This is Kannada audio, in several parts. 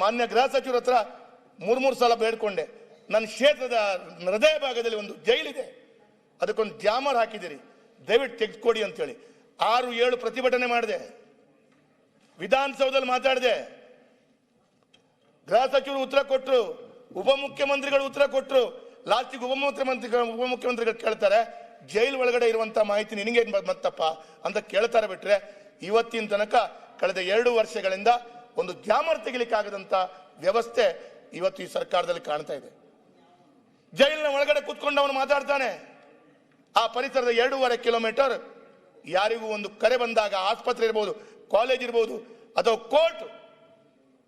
ಮಾನ್ಯ ಗೃಹ ಸಚಿವರ ಹತ್ರ ಮೂರು ಮೂರು ಸಲ ಬೇಡ್ಕೊಂಡೆ. ನನ್ನ ಕ್ಷೇತ್ರದ ಹೃದಯ ಭಾಗದಲ್ಲಿ ಒಂದು ಜೈಲಿದೆ. ಅದಕ್ಕೊಂದು ಜಾಮರ್ ಹಾಕಿದಿರಿ ದಯವಿಟ್ಟು ತೆಗೆದುಕೊಡಿ ಅಂತೇಳಿ. ಆರು, ಏಳು ಪ್ರತಿಭಟನೆ ಮಾಡಿದೆ. ವಿಧಾನಸೌಧದಲ್ಲಿ ಮಾತಾಡಿದೆ. ಗೃಹ ಸಚಿವರು ಉತ್ತರ ಕೊಟ್ಟರು ಉಪಮುಖ್ಯಮಂತ್ರಿಗಳು ಉತ್ತರ ಕೊಟ್ಟರು ಲಾಸ್ಟಿಗೆ ಉಪಮುಖ್ಯಮಂತ್ರಿಗಳು ಉಪಮುಖ್ಯಮಂತ್ರಿಗಳು ಕೇಳ್ತಾರೆ, ಜೈಲ್ ಒಳಗಡೆ ಇರುವಂತ ಮಾಹಿತಿ ನಿನಗೆ ಮತ್ತಪ್ಪ? ಅಂತ ಕೇಳ್ತಾರೆ ಬಿಟ್ರೆ, ಇವತ್ತಿನ ತನಕ ಕಳೆದ ಎರಡು ವರ್ಷಗಳಿಂದ ಒಂದು ಗ್ಯಾಮರ್ ತೆಗಿಲಿಕ್ಕಾಗದಂಥ ವ್ಯವಸ್ಥೆ ಇವತ್ತು ಈ ಸರ್ಕಾರದಲ್ಲಿ ಕಾಣ್ತಾ ಇದೆ. ಜೈಲಿನ ಒಳಗಡೆ ಕೂತ್ಕೊಂಡು ಅವನು ಮಾತಾಡ್ತಾನೆ. ಆ ಪರಿಸರದ ಎರಡೂವರೆ ಕಿಲೋಮೀಟರ್ ಯಾರಿಗೂ ಒಂದು ಕರೆ ಬಂದಾಗ ಆಸ್ಪತ್ರೆ ಇರ್ಬೋದು, ಕಾಲೇಜ್ ಇರ್ಬೋದು, ಅಥವಾ ಕೋರ್ಟ್,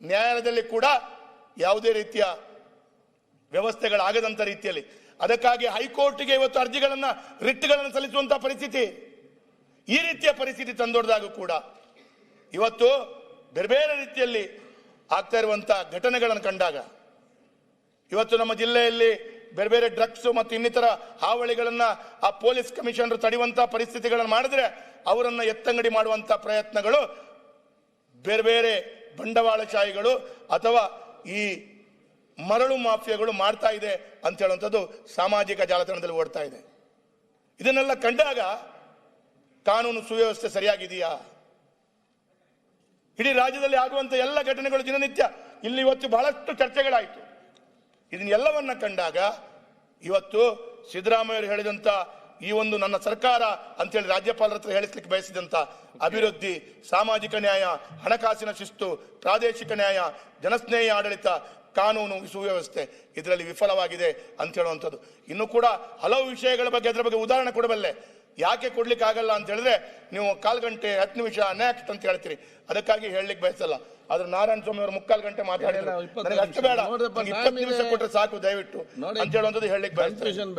ನ್ಯಾಯಾಲಯದಲ್ಲಿ ಕೂಡ ಯಾವುದೇ ರೀತಿಯ ವ್ಯವಸ್ಥೆಗಳಾಗದಂಥ ರೀತಿಯಲ್ಲಿ. ಅದಕ್ಕಾಗಿ ಹೈಕೋರ್ಟ್ಗೆ ಇವತ್ತು ಅರ್ಜಿಗಳನ್ನು, ರಿಟ್ಗಳನ್ನು ಸಲ್ಲಿಸುವಂಥ ಪರಿಸ್ಥಿತಿ. ಈ ರೀತಿಯ ಪರಿಸ್ಥಿತಿ ತಂದೊಡ್ದಾಗ ಕೂಡ ಇವತ್ತು ಬೇರೆ ಬೇರೆ ರೀತಿಯಲ್ಲಿ ಆಗ್ತಾ ಇರುವಂಥ ಘಟನೆಗಳನ್ನು ಕಂಡಾಗ, ಇವತ್ತು ನಮ್ಮ ಜಿಲ್ಲೆಯಲ್ಲಿ ಬೇರೆ ಬೇರೆ ಡ್ರಗ್ಸ್ ಮತ್ತು ಇನ್ನಿತರ ಹಾವಳಿಗಳನ್ನ ಆ ಪೊಲೀಸ್ ಕಮಿಷನರ್ ತಡೆಯುವಂತ ಪರಿಸ್ಥಿತಿಗಳನ್ನು ಮಾಡಿದ್ರೆ ಅವರನ್ನು ಎತ್ತಂಗಡಿ ಮಾಡುವಂತ ಪ್ರಯತ್ನಗಳು ಬೇರೆ ಬೇರೆ ಬಂಡವಾಳಶಾಹಿಗಳು ಅಥವಾ ಈ ಮರಳು ಮಾಫಿಯಾಗಳು ಮಾಡ್ತಾ ಇದೆ ಅಂತ ಹೇಳುವಂಥದ್ದು ಸಾಮಾಜಿಕ ಜಾಲತಾಣದಲ್ಲಿ ಓಡ್ತಾ ಇದೆ. ಇದನ್ನೆಲ್ಲ ಕಂಡಾಗ ಕಾನೂನು ಸುವ್ಯವಸ್ಥೆ ಸರಿಯಾಗಿದೆಯಾ? ಇಡೀ ರಾಜ್ಯದಲ್ಲಿ ಆಗುವಂತ ಎಲ್ಲ ಘಟನೆಗಳು ದಿನನಿತ್ಯ. ಇಲ್ಲಿ ಇವತ್ತು ಬಹಳಷ್ಟು ಚರ್ಚೆಗಳಾಯಿತು. ಇದನ್ನೆಲ್ಲವನ್ನ ಕಂಡಾಗ ಇವತ್ತು ಸಿದ್ದರಾಮಯ್ಯರು ಹೇಳಿದಂತ ಈ ಒಂದು ನನ್ನ ಸರ್ಕಾರ ಅಂತೇಳಿ ರಾಜ್ಯಪಾಲರ ಹತ್ರ ಹೇಳಿಸ್ಲಿಕ್ಕೆ ಬಯಸಿದಂತ ಅಭಿವೃದ್ಧಿ, ಸಾಮಾಜಿಕ ನ್ಯಾಯ, ಹಣಕಾಸಿನ ಶಿಸ್ತು, ಪ್ರಾದೇಶಿಕ ನ್ಯಾಯ, ಜನಸ್ನೇಹಿ ಆಡಳಿತ, ಕಾನೂನು ಸುವ್ಯವಸ್ಥೆ ಇದರಲ್ಲಿ ವಿಫಲವಾಗಿದೆ ಅಂತ ಹೇಳುವಂಥದ್ದು. ಇನ್ನು ಕೂಡ ಹಲವು ವಿಷಯಗಳ ಬಗ್ಗೆ ಅದರ ಬಗ್ಗೆ ಉದಾಹರಣೆ ಕೊಡಬಲ್ಲೆ. ಯಾಕೆ ಕೊಡ್ಲಿಕ್ಕೆ ಆಗಲ್ಲ ಅಂತ ಹೇಳಿದ್ರೆ ನೀವು ಕಾಲ್ ಗಂಟೆ ಹತ್ತು ನಿಮಿಷ ನೆಕ್ಸ್ಟ್ ಅಂತ ಹೇಳ್ತೀರಿ. ಅದಕ್ಕಾಗಿ ಹೇಳಲಿಕ್ಕೆ ಬಯಸಲ್ಲ. ಆದ್ರೆ ನಾರಾಯಣ ಸ್ವಾಮಿ ಅವರು ಮುಕ್ಕಾಲು ಗಂಟೆ ಮಾತಾಡಿದ್ರು. ನನಗೆ ಅಷ್ಟು ಬೇಡ. ಇಪ್ಪತ್ತು ನಿಮಿಷ ಸಾಕು ದಯವಿಟ್ಟು. ಅಂತ ಹೇಳುವಂಥದ್ದು ಹೇಳಲಿಕ್ಕೆ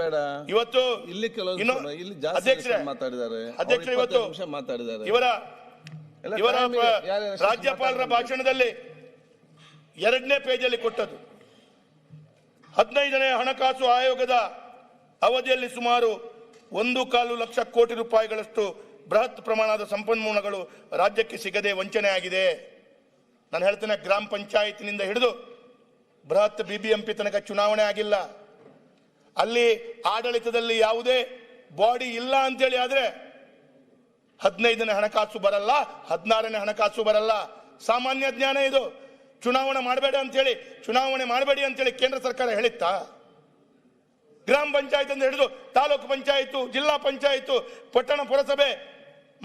ಬೇಡ. ಇವತ್ತು ಇಲ್ಲಿ ಕೆಲವು ಇಲ್ಲಿ ಅಧ್ಯಕ್ಷರೇ ಮಾತಾಡಿದ್ದಾರೆ. ಅಧ್ಯಕ್ಷರು ಇವತ್ತು ನಿಮಿಷ ಮಾತಾಡಿದ್ದಾರೆ. ಇವರ ಇವರ ರಾಜ್ಯಪಾಲರ ಭಾಷಣದಲ್ಲಿ ಎರಡನೇ ಪೇಜಲ್ಲಿ ಕೊಟ್ಟದ್ದು. ಹದಿನೈದನೇ ಹಣಕಾಸು ಆಯೋಗದ ಅವಧಿಯಲ್ಲಿ ಸುಮಾರು ಒಂದು ಕಾಲು ಲಕ್ಷ ಕೋಟಿ ರೂಪಾಯಿಗಳಷ್ಟು ಬೃಹತ್ ಪ್ರಮಾಣದ ಸಂಪನ್ಮೂಲಗಳು ರಾಜ್ಯಕ್ಕೆ ಸಿಗದೆ ವಂಚನೆ ಆಗಿದೆ. ನಾನು ಹೇಳ್ತೇನೆ, ಗ್ರಾಮ ಪಂಚಾಯತಿನಿಂದ ಹಿಡಿದು ಬೃಹತ್ ಬಿ ಬಿ ಎಂ ಪಿ ತನಕ ಚುನಾವಣೆ ಆಗಿಲ್ಲ. ಅಲ್ಲಿ ಆಡಳಿತದಲ್ಲಿ ಯಾವುದೇ ಬಾಡಿ ಇಲ್ಲ ಅಂತೇಳಿ ಆದರೆ ಹದಿನೈದನೇ ಹಣಕಾಸು ಬರಲ್ಲ, ಹದಿನಾರನೇ ಹಣಕಾಸು ಬರಲ್ಲ. ಸಾಮಾನ್ಯ ಜ್ಞಾನ ಇದು. ಚುನಾವಣೆ ಮಾಡಬೇಡ ಅಂತೇಳಿ, ಚುನಾವಣೆ ಮಾಡಬೇಡಿ ಅಂತೇಳಿ ಕೇಂದ್ರ ಸರ್ಕಾರ ಹೇಳಿತ್ತಾ? ಗ್ರಾಮ ಪಂಚಾಯತ್ ಅಂತ ಹಿಡಿದು ತಾಲೂಕು ಪಂಚಾಯತು ಜಿಲ್ಲಾ ಪಂಚಾಯತು ಪಟ್ಟಣ ಪುರಸಭೆ,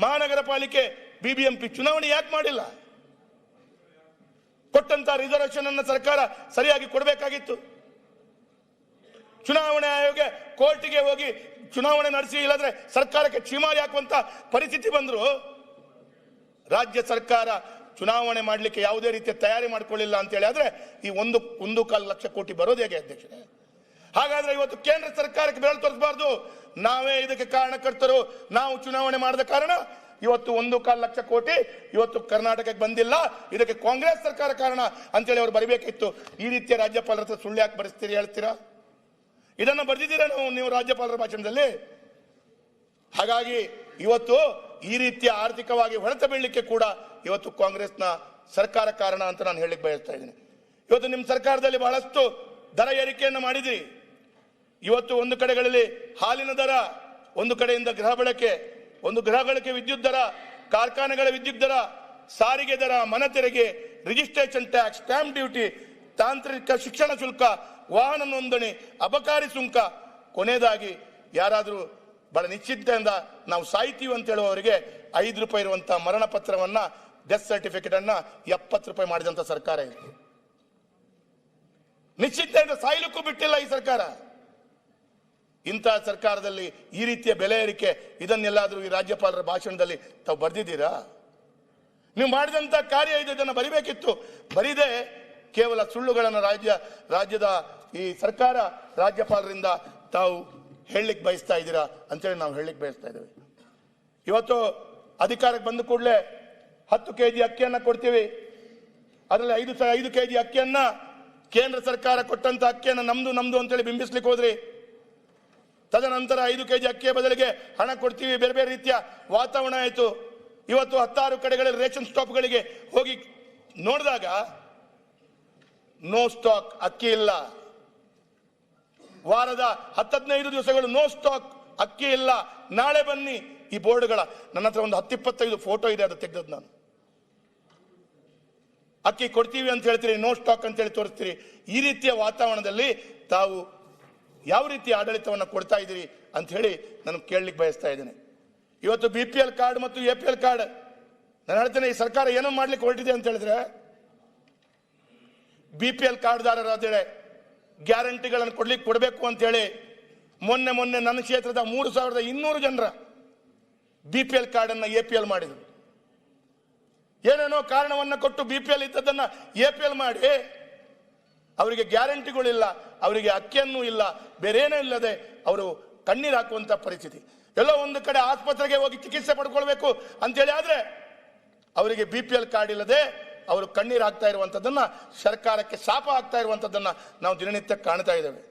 ಮಹಾನಗರ ಪಾಲಿಕೆ, ಬಿಬಿಎಂಪಿ ಚುನಾವಣೆ ಯಾಕೆ ಮಾಡಿಲ್ಲ? ಕೊಟ್ಟಂತ ರಿಸರ್ವೇಶನ್ ಅನ್ನ ಸರ್ಕಾರ ಸರಿಯಾಗಿ ಕೊಡಬೇಕಾಗಿತ್ತು. ಚುನಾವಣೆ ಆಯೋಗ ಕೋರ್ಟಿಗೆ ಹೋಗಿ ಚುನಾವಣೆ ನಡೆಸಿ, ಇಲ್ಲದ್ರೆ ಸರ್ಕಾರಕ್ಕೆ ಕ್ಷಿಮಾರಿ ಹಾಕುವಂತ ಪರಿಸ್ಥಿತಿ ಬಂದ್ರು. ರಾಜ್ಯ ಸರ್ಕಾರ ಚುನಾವಣೆ ಮಾಡಲಿಕ್ಕೆ ಯಾವುದೇ ರೀತಿಯ ತಯಾರಿ ಮಾಡ್ಕೊಳ್ಳಿಲ್ಲ ಅಂತ ಹೇಳಿ ಆದ್ರೆ ಈ ಒಂದು ಒಂದು ಕಾಲು ಲಕ್ಷ ಕೋಟಿ ಬರೋದು ಹೇಗೆ ಅಧ್ಯಕ್ಷರೇ? ಹಾಗಾದ್ರೆ ಇವತ್ತು ಕೇಂದ್ರ ಸರ್ಕಾರಕ್ಕೆ ಬೆರಳು ತೋರಿಸಬಾರ್ದು. ನಾವೇ ಇದಕ್ಕೆ ಕಾರಣಕರ್ತರು. ನಾವು ಚುನಾವಣೆ ಮಾಡಿದ ಕಾರಣ ಇವತ್ತು ಒಂದು ಕಾಲು ಲಕ್ಷ ಕೋಟಿ ಇವತ್ತು ಕರ್ನಾಟಕಕ್ಕೆ ಬಂದಿಲ್ಲ. ಇದಕ್ಕೆ ಕಾಂಗ್ರೆಸ್ ಸರ್ಕಾರ ಕಾರಣ ಅಂತೇಳಿ ಅವರು ಬರಬೇಕಿತ್ತು ಈ ರೀತಿಯ ರಾಜ್ಯಪಾಲರ ಹತ್ರ ಸುಳ್ಳು ಯಾಕೆ ಬರೆಸ್ತೀರಿ ಹೇಳ್ತೀರಾ? ಇದನ್ನು ಬರೆದಿದ್ದೀರಾ ನಾವು ನೀವು ರಾಜ್ಯಪಾಲರ ಭಾಷಣದಲ್ಲಿ? ಹಾಗಾಗಿ ಇವತ್ತು ಈ ರೀತಿಯ ಆರ್ಥಿಕವಾಗಿ ಹೊಡೆತ ಬೀಳಲಿಕ್ಕೆ ಕೂಡ ಇವತ್ತು ಕಾಂಗ್ರೆಸ್ನ ಸರ್ಕಾರ ಕಾರಣ ಅಂತ ನಾನು ಹೇಳಲಿಕ್ಕೆ ಬಯಸ್ತಾ ಇದ್ದೀನಿ. ಇವತ್ತು ನಿಮ್ಮ ಸರ್ಕಾರದಲ್ಲಿ ಬಹಳಷ್ಟು ದರ ಏರಿಕೆಯನ್ನು ಮಾಡಿದಿರಿ ಇವತ್ತು ಒಂದು ಕಡೆಗಳಲ್ಲಿ ಹಾಲಿನ ದರ, ಒಂದು ಕಡೆಯಿಂದ ಗೃಹ ಬಳಕೆ, ಒಂದು ಗೃಹ ಬಳಕೆ ವಿದ್ಯುತ್ ದರ, ಕಾರ್ಖಾನೆಗಳ ವಿದ್ಯುತ್ ದರ, ಸಾರಿಗೆ ದರ, ಮನೆ ತೆರಿಗೆ ರಿಜಿಸ್ಟ್ರೇಷನ್ ಟ್ಯಾಕ್ಸ್ ಸ್ಟ್ಯಾಂಪ್ ಡ್ಯೂಟಿ ತಾಂತ್ರಿಕ ಶಿಕ್ಷಣ ಶುಲ್ಕ, ವಾಹನ ನೋಂದಣಿ, ಅಬಕಾರಿ ಸುಂಕ. ಕೊನೆಯದಾಗಿ ಯಾರಾದರೂ ಬಹಳ ನಿಶ್ಚಿತೆಯಿಂದ ನಾವು ಸಾಯ್ತೀವಿ ಅಂತ ಹೇಳುವವರಿಗೆ ಐದು ರೂಪಾಯಿ ಇರುವಂತಹ ಮರಣ ಪತ್ರವನ್ನ ಡೆತ್ ಸರ್ಟಿಫಿಕೇಟ್ ಅನ್ನ ಎಪ್ಪತ್ತು ರೂಪಾಯಿ ಮಾಡಿದಂತ ಸರ್ಕಾರ ಇದೆ. ನಿಶ್ಚಿಂತೆಯಿಂದ ಸಾಯ್ಲಿಕ್ಕೂ ಬಿಟ್ಟಿಲ್ಲ ಈ ಸರ್ಕಾರ. ಇಂತಹ ಸರ್ಕಾರದಲ್ಲಿ ಈ ರೀತಿಯ ಬೆಲೆ ಏರಿಕೆ ಇದನ್ನೆಲ್ಲಾದರೂ ಈ ರಾಜ್ಯಪಾಲರ ಭಾಷಣದಲ್ಲಿ ತಾವು ಬರೆದಿದ್ದೀರಾ? ನೀವು ಮಾಡಿದಂತ ಕಾರ್ಯ ಇದು, ಇದನ್ನು ಬರಿಬೇಕಿತ್ತು. ಬರೀದೆ ಕೇವಲ ಸುಳ್ಳುಗಳನ್ನು ರಾಜ್ಯ, ರಾಜ್ಯದ ಈ ಸರ್ಕಾರ ರಾಜ್ಯಪಾಲರಿಂದ ತಾವು ಹೇಳಲಿಕ್ಕೆ ಬಯಸ್ತಾ ಇದ್ದೀರಾ ಅಂತೇಳಿ ನಾವು ಹೇಳಲಿಕ್ಕೆ ಬಯಸ್ತಾ ಇದ್ದೇವೆ. ಇವತ್ತು ಅಧಿಕಾರಕ್ಕೆ ಬಂದ ಕೂಡಲೇ ಹತ್ತು ಕೆ ಜಿ ಅಕ್ಕಿಯನ್ನು ಕೊಡ್ತೀವಿ. ಅದರಲ್ಲಿ ಐದು ಐದು ಕೆ ಜಿ ಅಕ್ಕಿಯನ್ನು ಕೇಂದ್ರ ಸರ್ಕಾರ ಕೊಟ್ಟಂತ ಅಕ್ಕಿಯನ್ನು ನಮ್ದು ನಮ್ದು ಅಂತೇಳಿ ಬಿಂಬಿಸ್ಲಿಕ್ಕೆ ಹೋದ್ರಿ. ತದನಂತರ ಐದು ಕೆಜಿ ಅಕ್ಕಿಯ ಬದಲಿಗೆ ಹಣ ಕೊಡ್ತೀವಿ. ಬೇರೆ ಬೇರೆ ರೀತಿಯ ವಾತಾವರಣ ಆಯಿತು. ಇವತ್ತು ಹತ್ತಾರು ಕಡೆಗಳಲ್ಲಿ ರೇಷನ್ ಸ್ಟಾಪ್ಗಳಿಗೆ ಹೋಗಿ ನೋಡಿದಾಗ, ನೋ ಸ್ಟಾಕ್, ಅಕ್ಕಿ ಇಲ್ಲ. ವಾರದ ಹತ್ತದೈದು ದಿವಸಗಳು, ನೋ ಸ್ಟಾಕ್, ಅಕ್ಕಿ ಇಲ್ಲ. ನಾಳೆ ಬನ್ನಿ ಈ ಬೋರ್ಡ್ಗಳ. ನನ್ನ ಹತ್ರ ಒಂದು ಹತ್ತಿಪ್ಪತ್ತೈದು ಫೋಟೋ ಇದೆ, ಅದು ತೆಗೆದದ್ದು ನಾನು. ಅಕ್ಕಿ ಕೊಡ್ತೀವಿ ಅಂತ ಹೇಳ್ತೀರಿ, ನೋ ಸ್ಟಾಕ್ ಅಂತ ಹೇಳಿ ತೋರಿಸ್ತೀರಿ. ಈ ರೀತಿಯ ವಾತಾವರಣದಲ್ಲಿ ತಾವು ಯಾವ ರೀತಿ ಆಡಳಿತವನ್ನು ಕೊಡ್ತಾ ಇದ್ದೀರಿ ಅಂತ ಹೇಳಿ ನಾನು ಕೇಳಲಿಕ್ಕೆ ಬಯಸ್ತಾ ಇದ್ದೇನೆ. ಇವತ್ತು ಬಿ ಪಿ ಎಲ್ ಕಾರ್ಡ್ ಮತ್ತು ಎ ಪಿ ಎಲ್ ಕಾರ್ಡ್ ನಾನು ಹೇಳ್ತೇನೆ ಈ ಸರ್ಕಾರ ಏನೋ ಮಾಡ್ಲಿಕ್ಕೆ ಹೊರಟಿದೆ ಅಂತ ಹೇಳಿದ್ರೆ ಬಿ ಪಿ ಎಲ್ ಕಾರ್ಡ್ದಾರರಾದರೆ ಗ್ಯಾರಂಟಿಗಳನ್ನು ಕೊಡ್ಲಿಕ್ಕೆ ಕೊಡಬೇಕು ಅಂತ ಹೇಳಿ ಮೊನ್ನೆ ಮೊನ್ನೆ ನನ್ನ ಕ್ಷೇತ್ರದ ಮೂರು ಸಾವಿರದ ಇನ್ನೂರು ಜನರ ಬಿ ಪಿ ಎಲ್ ಕಾರ್ಡನ್ನು ಎ ಪಿ ಎಲ್ ಮಾಡಿದರು. ಏನೇನೋ ಕಾರಣವನ್ನ ಕೊಟ್ಟು ಬಿ ಪಿ ಎಲ್ ಇದ್ದದನ್ನ ಎ ಪಿ ಎಲ್ ಮಾಡಿ ಅವರಿಗೆ ಗ್ಯಾರಂಟಿಗಳಿಲ್ಲ, ಅವರಿಗೆ ಅಕ್ಕಿಯನ್ನು ಇಲ್ಲ, ಬೇರೇನೂ ಇಲ್ಲದೆ ಅವರು ಕಣ್ಣೀರು ಹಾಕುವಂಥ ಪರಿಸ್ಥಿತಿ. ಎಲ್ಲೋ ಒಂದು ಕಡೆ ಆಸ್ಪತ್ರೆಗೆ ಹೋಗಿ ಚಿಕಿತ್ಸೆ ಪಡ್ಕೊಳ್ಬೇಕು ಅಂತೇಳಿ ಆದರೆ ಅವರಿಗೆ ಬಿ ಪಿ ಎಲ್ ಕಾರ್ಡ್ ಇಲ್ಲದೆ ಅವರು ಕಣ್ಣೀರು ಹಾಕ್ತಾ ಇರುವಂಥದ್ದನ್ನು ಸರ್ಕಾರಕ್ಕೆ ಶಾಪ ಆಗ್ತಾ ಇರುವಂಥದ್ದನ್ನು ನಾವು ದಿನನಿತ್ಯ ಕಾಣ್ತಾ ಇದ್ದೇವೆ.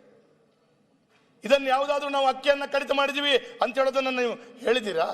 ಇದನ್ನು ಯಾವುದಾದ್ರೂ ನಾವು ಅಕ್ಕಿಯನ್ನು ಕಡಿತ ಮಾಡಿದ್ದೀವಿ ಅಂತ ಹೇಳೋದನ್ನು ನೀವು ಹೇಳಿದ್ದೀರಾ?